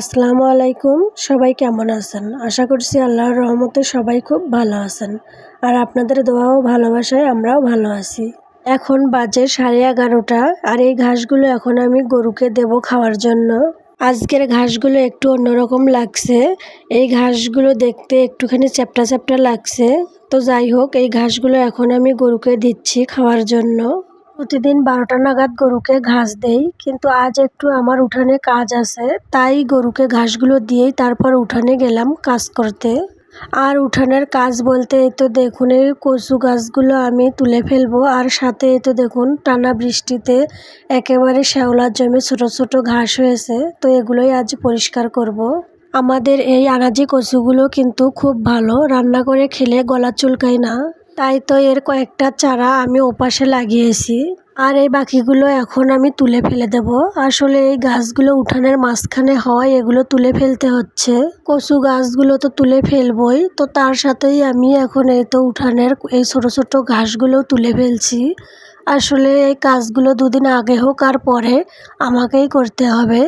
আসসালামু আলাইকুম। সবাই কেমন আছেন? আশা করছি আল্লাহর রহমতে সবাই খুব ভালো আছেন। আর আপনাদের দোয়াও ভালোবাসায় আমরাও ভালো আছি। এখন বাজে সাড়ে এগারোটা। আর এই ঘাসগুলো এখন আমি গরুকে দেব খাওয়ার জন্য। আজকের ঘাসগুলো একটু অন্যরকম লাগছে। এই ঘাসগুলো দেখতে একটুখানি চ্যাপটা চ্যাপটা লাগছে। তো যাই হোক, এই ঘাসগুলো এখন আমি গরুকে দিচ্ছি খাওয়ার জন্য। প্রতিদিন বারোটা নাগাদ গরুকে ঘাস দেই, কিন্তু আজ একটু আমার উঠানে কাজ আছে, তাই গরুকে ঘাসগুলো দিয়েই তারপর উঠানে গেলাম কাজ করতে আর উঠানের কাজ বলতে তো দেখুন, এই কচু গাছগুলো আমি তুলে ফেলব, আর সাথে তো দেখুন, টানা বৃষ্টিতে একেবারে শ্যাওলার জমে ছোট ছোট ঘাস হয়েছে, তো এগুলোই আজ পরিষ্কার করব। আমাদের এই আনাজি কচুগুলো কিন্তু খুব ভালো, রান্না করে খেলে গলা চুলকায় না তাই তো এর কয়েকটা চারা আমি ওপাশে লাগিয়েছি। আর এই বাকিগুলো এখন আমি তুলে ফেলে দেব। আসলে এই গাছগুলো উঠানের মাঝখানে হয়, এগুলো তুলে ফেলতে হচ্ছে। কচু গাছগুলো তো তুলে ফেলবই। তো তার সাথেই আমি এখন এই তো উঠানের এই ছোট ছোট ঘাসগুলো তুলে ফেলছি। আসলে এই কাজগুলো দুদিন আগে হোক আর পরে আমাকেই করতে হবে।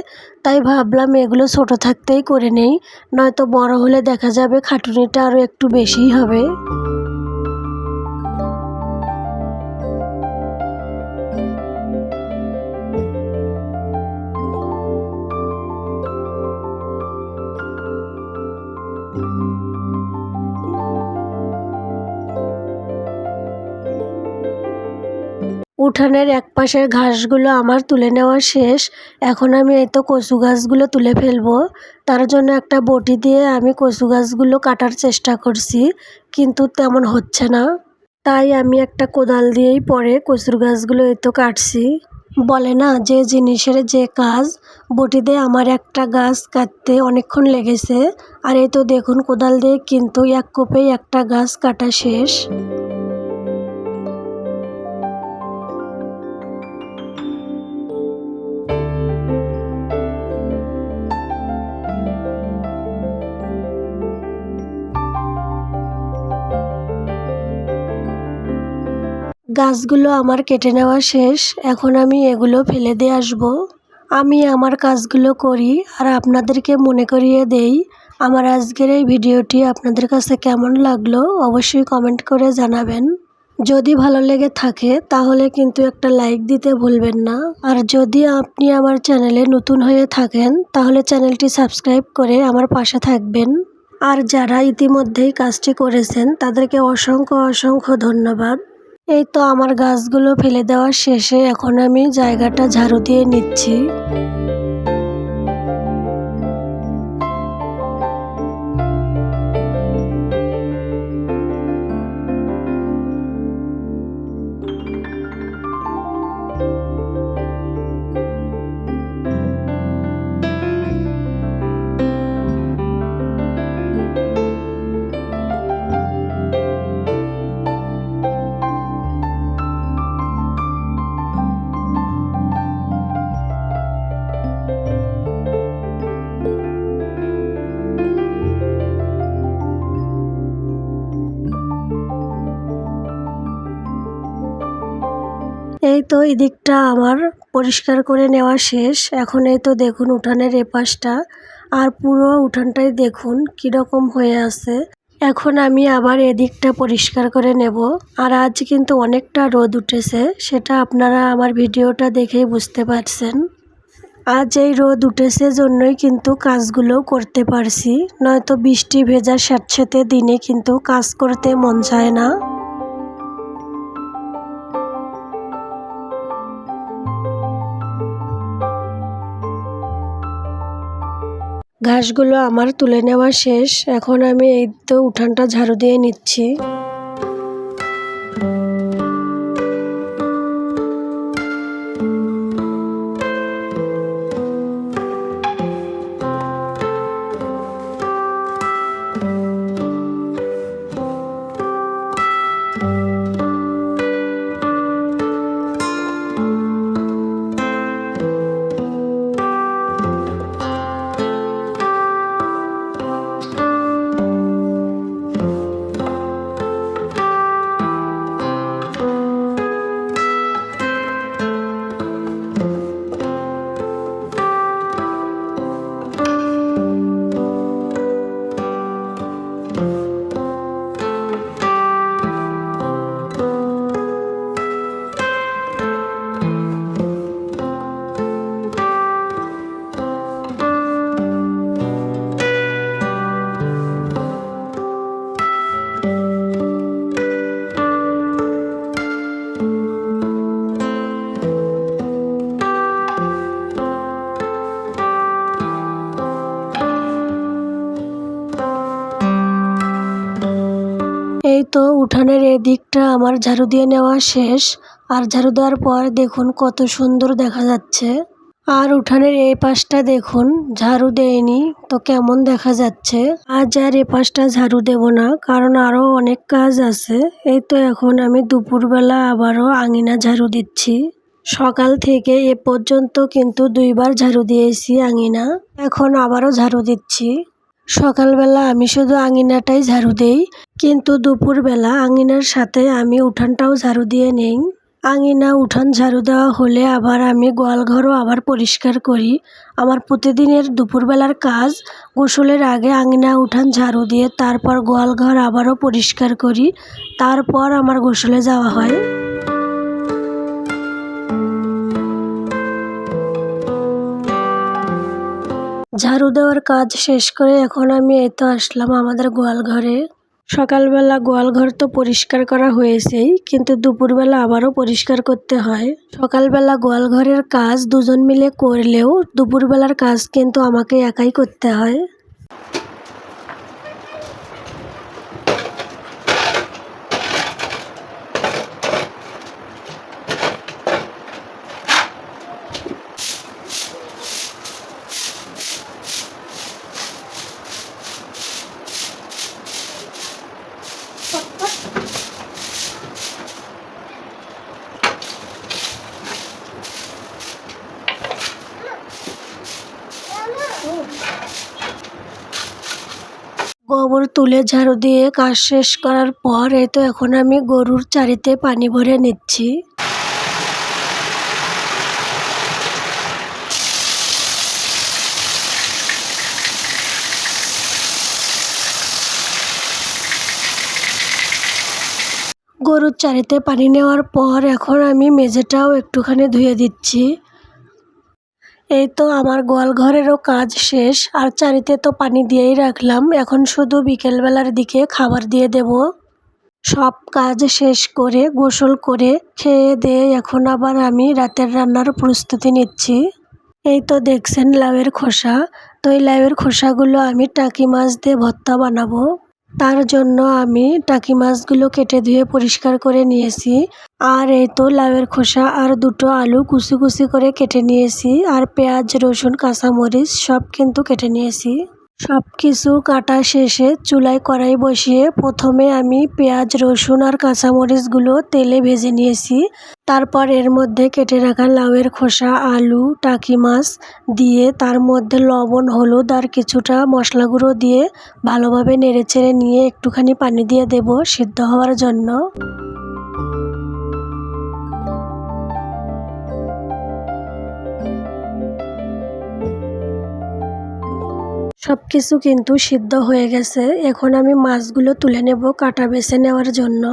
তাই ভাবলাম এগুলো ছোট থাকতেই করে নেই, নয়তো বড় হলে দেখা যাবে খাটুনিটা আরও একটু বেশিই হবে। উঠানের এক পাশের ঘাসগুলো আমার তুলে নেওয়া শেষ। এখন আমি এই তো কচু গাছগুলো তুলে ফেলব। তার জন্য একটা বটি দিয়ে আমি কচু গাছগুলো কাটার চেষ্টা করছি, কিন্তু তেমন হচ্ছে না। তাই আমি একটা কোদাল দিয়েই পরে কচুর গাছগুলো এই তো কাটছি। বলে না, যে জিনিসের যে কাজ, বটি দিয়ে আমার একটা গাছ কাটতে অনেকক্ষণ লেগেছে। আর এই তো দেখুন, কোদাল দিয়ে কিন্তু এক কোপেই একটা গাছ কাটা শেষ। গাছগুলো আমার কেটে নেওয়া শেষ, এখন আমি এগুলো ফেলে দিয়ে আসব। আমি আমার কাজগুলো করি আর আপনাদেরকে মনে করিয়ে দেই, আমার আজকের এই ভিডিওটি আপনাদের কাছে কেমন লাগল অবশ্যই কমেন্ট করে জানাবেন। যদি ভালো লেগে থাকে তাহলে কিন্তু একটা লাইক দিতে ভুলবেন না। আর যদি আপনি আমার চ্যানেলে নতুন হয়ে থাকেন তাহলে চ্যানেলটি সাবস্ক্রাইব করে আমার পাশে থাকবেন। আর যারা ইতিমধ্যেই কাজটি করেছেন তাদেরকে অসংখ্য অসংখ্য ধন্যবাদ। এই তো আমার গাছগুলো ফেলে দেওয়ার শেষে এখন আমি জায়গাটা ঝাড়ু দিয়ে নিচ্ছি। তো এই দিকটা আমার পরিষ্কার করে নেওয়া শেষ। এখন এই তো দেখুন উঠানের এপাশটা। আর পুরো উঠানটাই দেখুন কীরকম হয়ে আছে। এখন আমি আবার এদিকটা পরিষ্কার করে নেব। আর আজ কিন্তু অনেকটা রোদ উঠেছে, সেটা আপনারা আমার ভিডিওটা দেখেই বুঝতে পারছেন। আজ এই রোদ উঠেছে জন্যই কিন্তু কাজগুলো করতে পারছি। নয়তো বৃষ্টি ভেজা স্যাঁতস্যাঁতে দিনে কিন্তু কাজ করতে মন চায় না। ঘাসগুলো আমার তুলে নেওয়া শেষ। এখন আমি এই তো উঠানটা ঝাড়ু দিয়ে নিচ্ছি। দিকটা আমার ঝাড়ু দিয়ে নেওয়া শেষ। আর ঝাড়ু দেওয়ার পর দেখুন কত সুন্দর দেখা যাচ্ছে। আর উঠানের এই পাশটা দেখুন, ঝাড়ু দেয়নি তো কেমন দেখা যাচ্ছে। আজ আর এ পাশটা ঝাড়ু দেব না, কারণ আরও অনেক কাজ আছে। এই তো এখন আমি দুপুরবেলা আবারও আঙিনা ঝাড়ু দিচ্ছি। সকাল থেকে এ পর্যন্ত কিন্তু দুইবার ঝাড়ু দিয়েছি আঙিনা। এখন আবারও ঝাড়ু দিচ্ছি। সকালবেলা আমি শুধু আঙিনাটাই ঝাড়ু দেই। কিন্তু দুপুরবেলা আঙিনার সাথে আমি উঠানটাও ঝাড়ু দিয়ে নেই। আঙিনা উঠান ঝাড়ু দেওয়া হলে আবার আমি গোয়ালঘরও আবার পরিষ্কার করি। আমার প্রতিদিনের দুপুরবেলার কাজ, গোসলের আগে আঙিনা উঠান ঝাড়ু দিয়ে তারপর গোয়ালঘর আবারও পরিষ্কার করি। তারপর আমার গোসলে যাওয়া হয়। ঝাড়ু দেওয়ার কাজ শেষ করে এখন আমি এই তো আসলাম আমাদের গোয়াল ঘরে সকালবেলা গোয়ালঘর তো পরিষ্কার করা হয়েছেই, কিন্তু দুপুরবেলা আবারও পরিষ্কার করতে হয়। সকালবেলা গোয়ালঘরের কাজ দুজন মিলে করলেও দুপুরবেলার কাজ কিন্তু আমাকে একাই করতে হয়। গোবর তুলে ঝাড়ু দিয়ে কাজ শেষ করার পর এই তো এখন আমি গরুর চারিতে পানি ভরে নিচ্ছি। গরুর চারিতে পানি নেওয়ার পর এখন আমি মেঝেটাও একটুখানি ধুয়ে দিচ্ছি। এই তো আমার গোয়াল ঘরেরও কাজ শেষ, আর চারিতে তো পানি দিয়েই রাখলাম। এখন শুধু বিকেলবেলার দিকে খাবার দিয়ে দেব। সব কাজ শেষ করে, গোসল করে, খেয়ে দিয়ে এখন আবার আমি রাতের রান্নার প্রস্তুতি নিচ্ছি। এই তো দেখছেন লাউয়ের খোসা। তো এই লাউয়ের খোসাগুলো আমি টাকি মাছ দিয়ে ভর্তা বানাবো। তার জন্য আমি টাকি মাছগুলো কেটে ধুয়ে পরিষ্কার করে নিয়েছি। আর এই তো লাউয়ের খোসা আর দুটো আলু কুচি কুচি করে কেটে নিয়েছি। আর পেঁয়াজ, রসুন, কাঁচামরিচ সব কিন্তু কেটে নিয়েছি। সব কিছু কাটা শেষে চুলায় কড়াই বসিয়ে প্রথমে আমি পেঁয়াজ, রসুন আর কাঁচামরিচগুলো তেলে ভেজে নিয়েছি। তারপর এর মধ্যে কেটে রাখা লাউয়ের খোসা, আলু, টাকি মাছ দিয়ে তার মধ্যে লবণ, হলুদ আর কিছুটা মশলা গুঁড়ো দিয়ে ভালোভাবে নেড়েচেড়ে নিয়ে একটুখানি পানি দিয়ে দেব সিদ্ধ হওয়ার জন্য। সব কিছু কিন্তু সিদ্ধ হয়ে গেছে। এখন আমি মাছগুলো তুলে নেব কাটা বেছে নেওয়ার জন্য।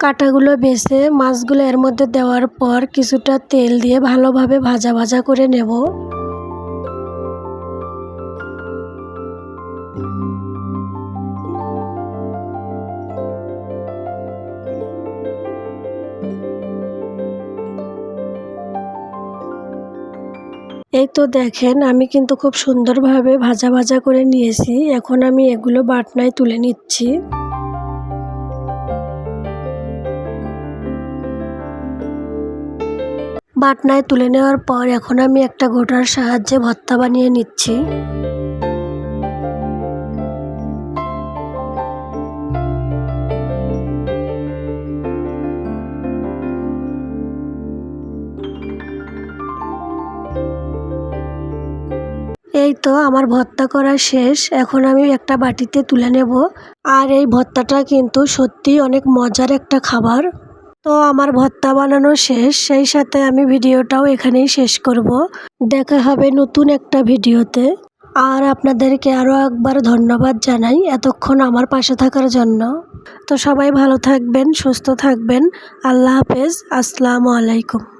কাটাগুলো বেছে মাছগুলো এর মধ্যে দেওয়ার পর কিছুটা তেল দিয়ে ভালোভাবে ভাজা ভাজা করে নেব। এই তো দেখেন, আমি কিন্তু খুব সুন্দরভাবে ভাজা ভাজা করে নিয়েছি। এখন আমি এগুলো বাটনায় তুলে নিচ্ছি। বাটনায় তুলে নেওয়ার পর এখন আমি একটা গোটার সাহায্যে ভর্তা বানিয়ে নিচ্ছি। তো আমার ভর্তা করা শেষ, এখন আমি একটা বাটিতে তুলে নেব। আর এই ভর্তাটা কিন্তু সত্যি অনেক মজার একটা খাবার। তো আমার ভর্তা বানানো শেষ, সেই সাথে আমি ভিডিওটাও এখানেই শেষ করব। দেখা হবে নতুন একটা ভিডিওতে। আর আপনাদেরকে আরও একবার ধন্যবাদ জানাই এতক্ষণ আমার পাশে থাকার জন্য। তো সবাই ভালো থাকবেন, সুস্থ থাকবেন। আল্লাহ হাফেজ, আসসালামু আলাইকুম।